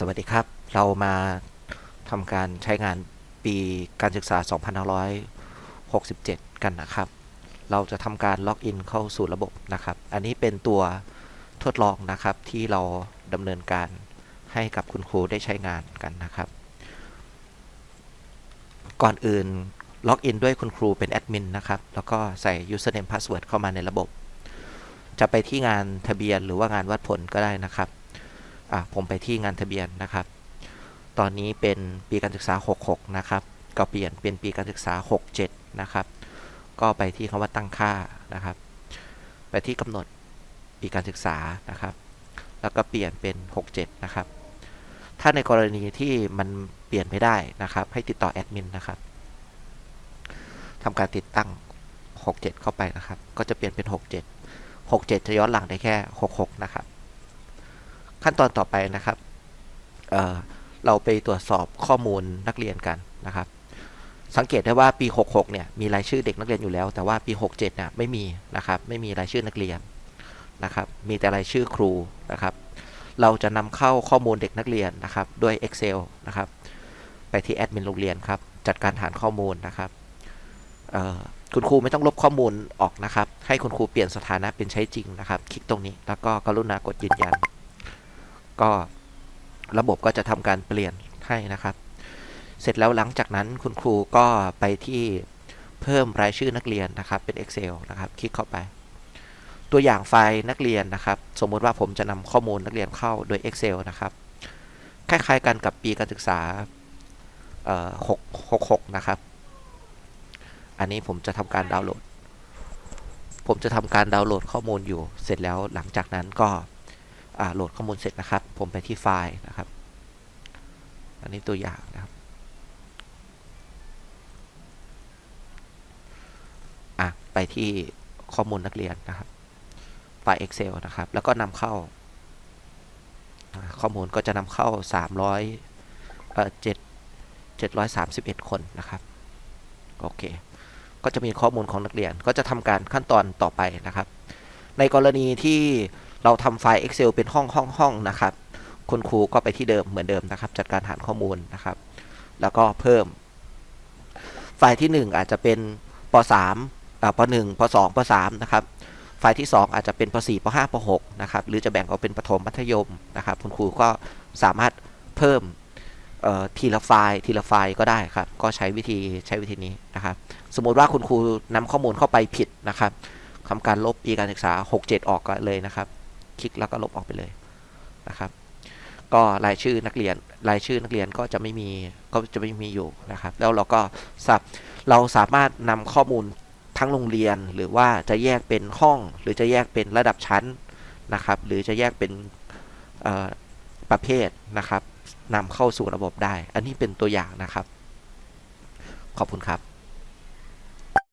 สวัสดีครับ เรามาทำการใช้งานปีการศึกษา 2567 กันนะครับ เราจะทำการล็อกอินเข้าสู่ระบบนะครับ อันนี้เป็นตัวทดลองนะครับที่เราดำเนินการให้กับคุณครูได้ใช้งานกันนะครับ ก่อนอื่นล็อกอินด้วยคุณครูเป็นแอดมินนะครับ แล้วก็ใส่ username password เข้ามาในระบบ จะไปที่งานทะเบียนหรือว่างานวัดผลก็ได้นะครับ อะผมไปที่งานทะเบียนนะครับ ตอนนี้เป็นปีการศึกษา 66 นะครับ ก็เปลี่ยนเป็นปีการศึกษา 67 นะครับ ก็ไปที่คำว่าตั้งค่านะครับ ไปที่กำหนดปีการศึกษานะครับ แล้วก็เปลี่ยนเป็น 67 นะครับ ถ้าในกรณีที่มันเปลี่ยนไม่ได้นะครับ ให้ติดต่อแอดมินนะครับทำการติดตั้ง 67 เข้าไปนะครับ ก็จะเปลี่ยนเป็น 67 67 จะย้อนหลังได้แค่ 66 นะครับ ขั้นตอนต่อไปนะครับเเราไปตรวจสอบข้อมูลนักเรียนกันนะครับ สังเกตได้ว่าปี 66 เนี่ยมีรายชื่อเด็กนักเรียนอยู่แล้ว แต่ว่าปี 67 เนี่ยไม่มีนะครับ ไม่มีรายชื่อนักเรียนนะครับ มีแต่รายชื่อครูนะครับ เราจะนำเข้าข้อมูลเด็กนักเรียนนะครับด้วย Excel นะครับ ไปที่แอดมินโรงเรียนครับ จัดการฐานข้อมูลนะครับคุณครูไม่ต้องลบข้อมูลออกนะครับ ให้คุณครูเปลี่ยนสถานะเป็นใช้จริงนะครับ คลิกตรงนี้แล้วก็กรุณากดยืนยัน ก็ระบบก็จะทำการเปลี่ยนให้นะครับ เสร็จแล้วหลังจากนั้นคุณครูก็ไปที่เพิ่มรายชื่อนักเรียนนะครับเป็น Excel นะครับ คลิกเข้าไป ตัวอย่างไฟล์นักเรียนนะครับ สมมุติว่าผมจะนำข้อมูลนักเรียนเข้าโดย Excel นะครับ คล้ายๆกันกับปีการศึกษา6 66 นะครับ อันนี้ผมจะทำการดาวน์โหลด ผมจะทำการดาวน์โหลดข้อมูลอยู่ เสร็จแล้วหลังจากนั้นก็ โหลดข้อมูลเสร็จนะครับ ผมไปที่ไฟล์นะครับ อันนี้ตัวอย่างนะครับอะไปที่ข้อมูลนักเรียนนะครับไฟล์ Excel นะครับ แล้วก็นำเข้า ข้อมูลก็จะนำเข้า 300เอ่อ7 731 คนนะครับ โอเค ก็จะมีข้อมูลของนักเรียนก็จะทำการขั้นตอนต่อไปนะครับ ในกรณีที่ เราทำไฟล์ Excel เป็นห้องห้องห้องนะครับ คุณครูก็ไปที่เดิมเหมือนเดิมนะครับ จัดการฐานข้อมูลนะครับ แล้วก็เพิ่ม ไฟล์ที่ 1 อาจจะเป็นป .3 อ่าป .1 ป .2 ป .3 นะครับ ไฟล์ที่ 2 อาจจะเป็นป .4 ป .5 ป .6 นะครับ หรือจะแบ่งออกเป็นประถมมัธยมนะครับ คุณครูก็สามารถเพิ่มทีละไฟล์ทีละไฟล์ก็ได้ครับ ก็ใช้วิธีใช้วิธีนี้นะครับ สมมติว่าคุณครูนำข้อมูลเข้าไปผิดนะครับทำการลบปีการศึกษา 67 ออกก็เลยนะครับ คลิกแล้วก็ลบออกไปเลยนะครับ ก็รายชื่อนักเรียนรายชื่อนักเรียนก็จะไม่มีก็จะไม่มีอยู่นะครับ แล้วเราก็สับเราสามารถนำข้อมูลทั้งโรงเรียนหรือว่าจะแยกเป็นห้อง หรือจะแยกเป็นระดับชั้นนะครับ หรือจะแยกเป็นประเภทนะครับนำเข้าสู่ระบบได้ อันนี้เป็นตัวอย่างนะครับ ขอบคุณครับ